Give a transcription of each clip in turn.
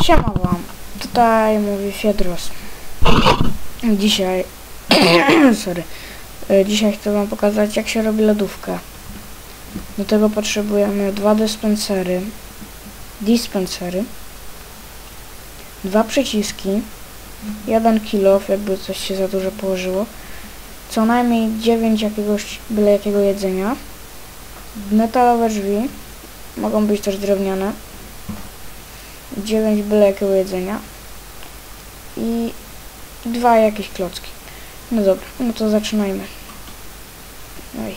Siema wam, tutaj mówi Fiedros. Dzisiaj, sorry, E, dzisiaj chcę wam pokazać jak się robi lodówkę. Do tego potrzebujemy dwa dyspensery, dispensery, dwa przyciski, jeden kilo, jakby coś się za dużo położyło, co najmniej 9 jakiegoś, byle jakiego jedzenia, metalowe drzwi, mogą być też drewniane, 9 byle jakiego jedzenia i dwa jakieś klocki. No dobra, no to zaczynajmy. No i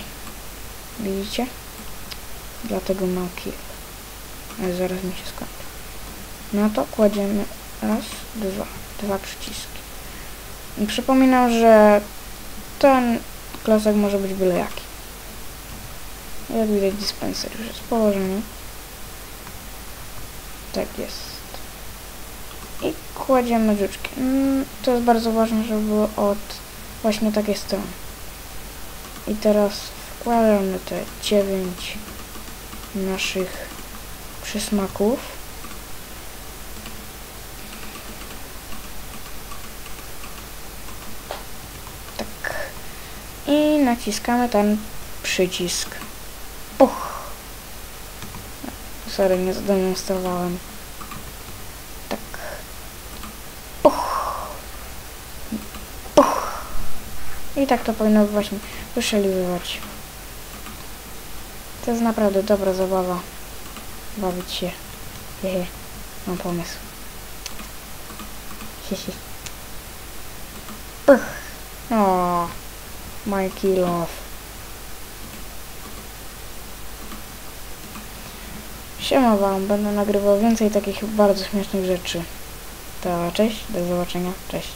widzicie? Dlatego mam kill. Ale zaraz mi się skończy. No to kładziemy raz, dwa, dwa przyciski. Przypominam, że ten klocek może być byle jaki. Jak widać dispenser już jest położony. Tak jest. I kładziemy żuczki. Mm, To jest bardzo ważne, żeby było od właśnie takiej strony. I teraz wkładamy te 9 naszych przysmaków. Tak. I naciskamy ten przycisk. Puch. Sorry, nie zademonstrowałem. Tak. Puch. Puch. I tak to powinno właśnie wyszeliwywać. To jest naprawdę dobra zabawa. Bawić się. Hehe. Mam pomysł. Hehe. Puch. O, my kill. Siema wam, będę nagrywał więcej takich bardzo śmiesznych rzeczy. To cześć, do zobaczenia, cześć.